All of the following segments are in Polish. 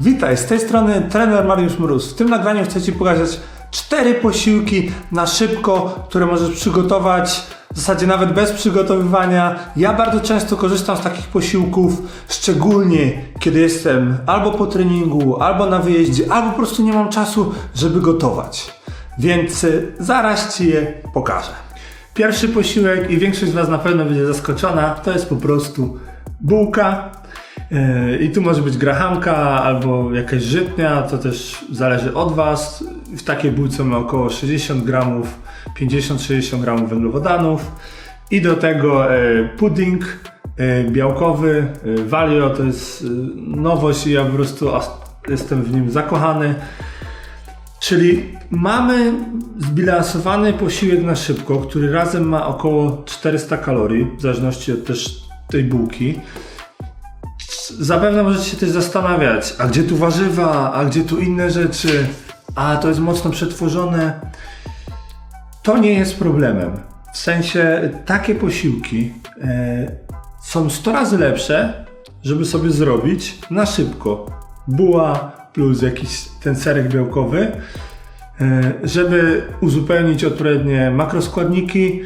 Witaj, z tej strony trener Mariusz Mróz. W tym nagraniu chcę Ci pokazać cztery posiłki na szybko, które możesz przygotować w zasadzie nawet bez przygotowywania. Ja bardzo często korzystam z takich posiłków, szczególnie kiedy jestem albo po treningu, albo na wyjeździe, albo po prostu nie mam czasu, żeby gotować. Więc y, zaraz Ci je pokażę. Pierwszy posiłek i większość z Was na pewno będzie zaskoczona, to jest po prostu bułka. Yy, I tu może być grahamka albo jakaś żytnia, to też zależy od Was. W takiej bułce mamy około 60 gramów, 50-60 gramów węglowodanów. I do tego e, pudding e, białkowy, e, Valio to jest e, nowość i ja po prostu jestem w nim zakochany. Czyli mamy zbilansowany posiłek na szybko, który razem ma około 400 kalorii, w zależności od też tej bułki. Zapewne możecie się też zastanawiać, a gdzie tu warzywa, a gdzie tu inne rzeczy, a to jest mocno przetworzone. To nie jest problemem. W sensie takie posiłki e, są 100 razy lepsze, żeby sobie zrobić na szybko. Buła plus jakiś ten serek białkowy, e, żeby uzupełnić odpowiednie makroskładniki.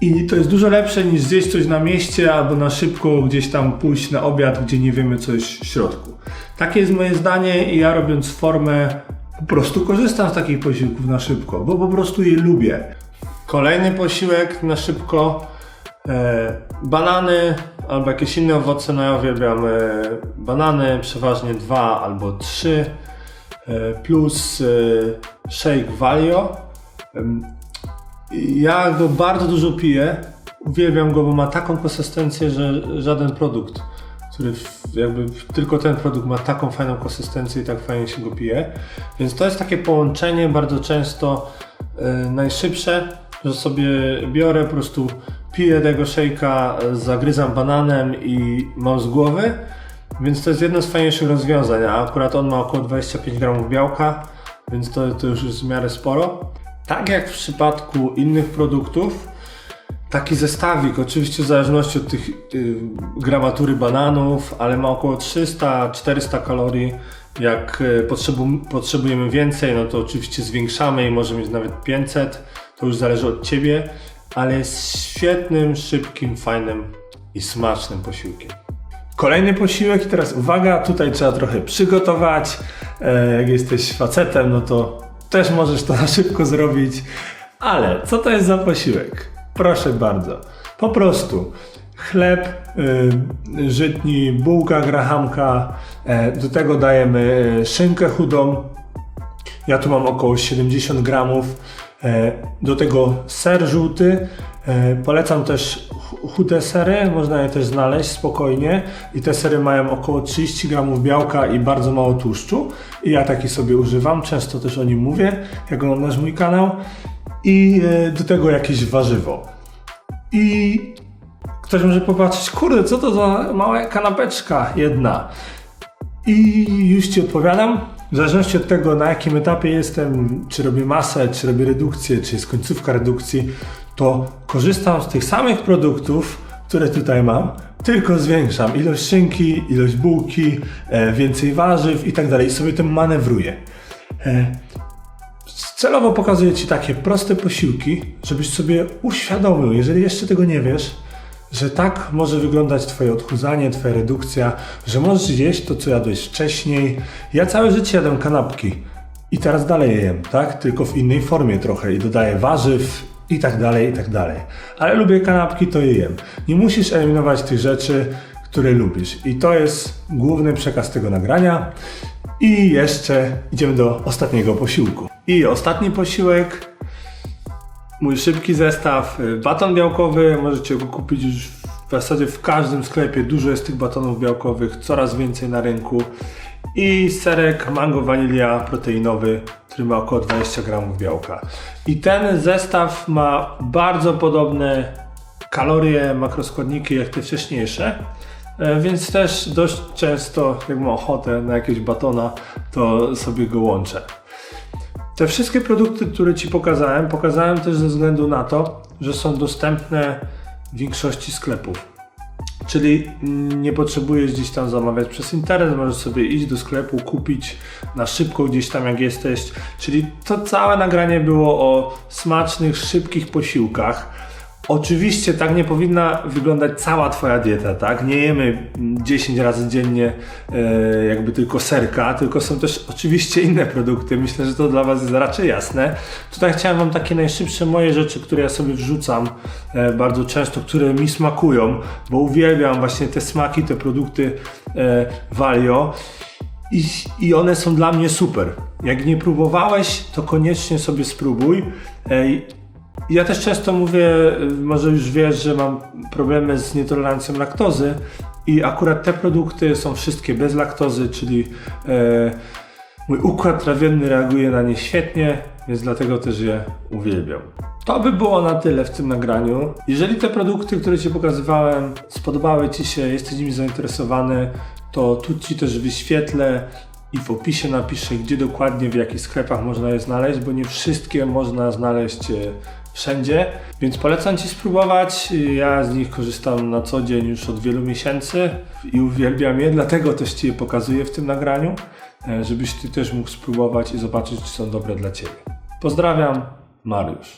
I to jest dużo lepsze niż zjeść coś na mieście albo na szybko gdzieś tam pójść na obiad, gdzie nie wiemy co jest w środku. Takie jest moje zdanie i ja robiąc formę po prostu korzystam z takich posiłków na szybko, bo po prostu je lubię. Kolejny posiłek na szybko e, banany albo jakieś inne owoce. No ja uwielbiam e, banany, przeważnie dwa albo trzy e, plus e, shake Valio. Ja go bardzo dużo piję. Uwielbiam go, bo ma taką konsystencję, że żaden produkt, który jakby tylko ten produkt ma taką fajną konsystencję i tak fajnie się go pije. Więc to jest takie połączenie bardzo często e, najszybsze, że sobie biorę, po prostu piję tego szejka, zagryzam bananem i mam z głowy. Więc to jest jedno z fajniejszych rozwiązań, a akurat on ma około 25 gramów białka, więc to, to już jest w miarę sporo. Tak jak w przypadku innych produktów, taki zestawik, oczywiście w zależności od tych y, gramatury bananów, ale ma około 300-400 kalorii. Jak y, potrzebu, potrzebujemy więcej, no to oczywiście zwiększamy i może mieć nawet 500. To już zależy od Ciebie, ale jest świetnym, szybkim, fajnym i smacznym posiłkiem. Kolejny posiłek i teraz uwaga, tutaj trzeba trochę przygotować. E, jak jesteś facetem, no to też możesz to na szybko zrobić. Ale co to jest za posiłek? Proszę bardzo. Po prostu chleb, y, żytni, bułka, grahamka. E, do tego dajemy e, szynkę chudą, ja tu mam około 70 gramów. E, Do tego ser żółty. Polecam też chude sery, można je też znaleźć spokojnie. I te sery mają około 30 gramów białka i bardzo mało tłuszczu. I ja taki sobie używam, często też o nim mówię, jak oglądasz mój kanał. I e, do tego jakieś warzywo. I ktoś może popatrzeć, kurde, co to za mała kanapeczka jedna. I już Ci odpowiadam. W zależności od tego, na jakim etapie jestem, czy robię masę, czy robię redukcję, czy jest końcówka redukcji, to korzystam z tych samych produktów, które tutaj mam, tylko zwiększam ilość szynki, ilość bułki, e, więcej warzyw i tak dalej. I sobie tym manewruję. E, Celowo pokazuję Ci takie proste posiłki, żebyś sobie uświadomił, jeżeli jeszcze tego nie wiesz, że tak może wyglądać Twoje odchudzanie, Twoja redukcja, że możesz jeść to, co jadłeś wcześniej. Ja całe życie jadłem kanapki i teraz dalej je jem, tak? Tylko w innej formie trochę i dodaję warzyw i tak dalej, i tak dalej. Ale lubię kanapki, to je jem. Nie musisz eliminować tych rzeczy, które lubisz. I to jest główny przekaz tego nagrania. I jeszcze idziemy do ostatniego posiłku. I ostatni posiłek Mój szybki zestaw, y, baton białkowy, możecie go kupić już w zasadzie w każdym sklepie, dużo jest tych batonów białkowych, coraz więcej na rynku i serek mango wanilia proteinowy, który ma około 20 gramów białka. I ten zestaw ma bardzo podobne kalorie, makroskładniki jak te wcześniejsze, e, więc też dość często, jak mam ochotę na jakiegoś batona, to sobie go łączę. Te wszystkie produkty, które Ci pokazałem, pokazałem też ze względu na to, że są dostępne w większości sklepów. Czyli nie potrzebujesz gdzieś tam zamawiać przez internet, możesz sobie iść do sklepu, kupić na szybko gdzieś tam jak jesteś. Czyli to całe nagranie było o smacznych, szybkich posiłkach. Oczywiście tak nie powinna wyglądać cała twoja dieta, tak? Nie jemy mm, 10 razy dziennie e, jakby tylko serka, tylko są też oczywiście inne produkty. Myślę, że to dla was jest raczej jasne. Tutaj chciałem wam takie najszybsze moje rzeczy, które ja sobie wrzucam e, bardzo często, które mi smakują, bo uwielbiam właśnie te smaki, te produkty e, Valio. I, I one są dla mnie super. Jak nie próbowałeś, to koniecznie sobie spróbuj. Ja też często mówię, może już wiesz, że mam problemy z nietolerancją laktozy i akurat te produkty są wszystkie bez laktozy, czyli e, mój układ trawienny reaguje na nie świetnie, więc dlatego też je uwielbiam. To by było na tyle w tym nagraniu. Jeżeli te produkty, które Ci pokazywałem, spodobały Ci się, jesteś nimi zainteresowany, to tu Ci też wyświetlę i w opisie napiszę, gdzie dokładnie, w jakich sklepach można je znaleźć, bo nie wszystkie można znaleźć e, wszędzie, więc polecam Ci spróbować. Ja z nich korzystam na co dzień już od wielu miesięcy i uwielbiam je, dlatego też Ci je pokazuję w tym nagraniu, e, żebyś Ty też mógł spróbować i zobaczyć, czy są dobre dla Ciebie. Pozdrawiam, Mariusz.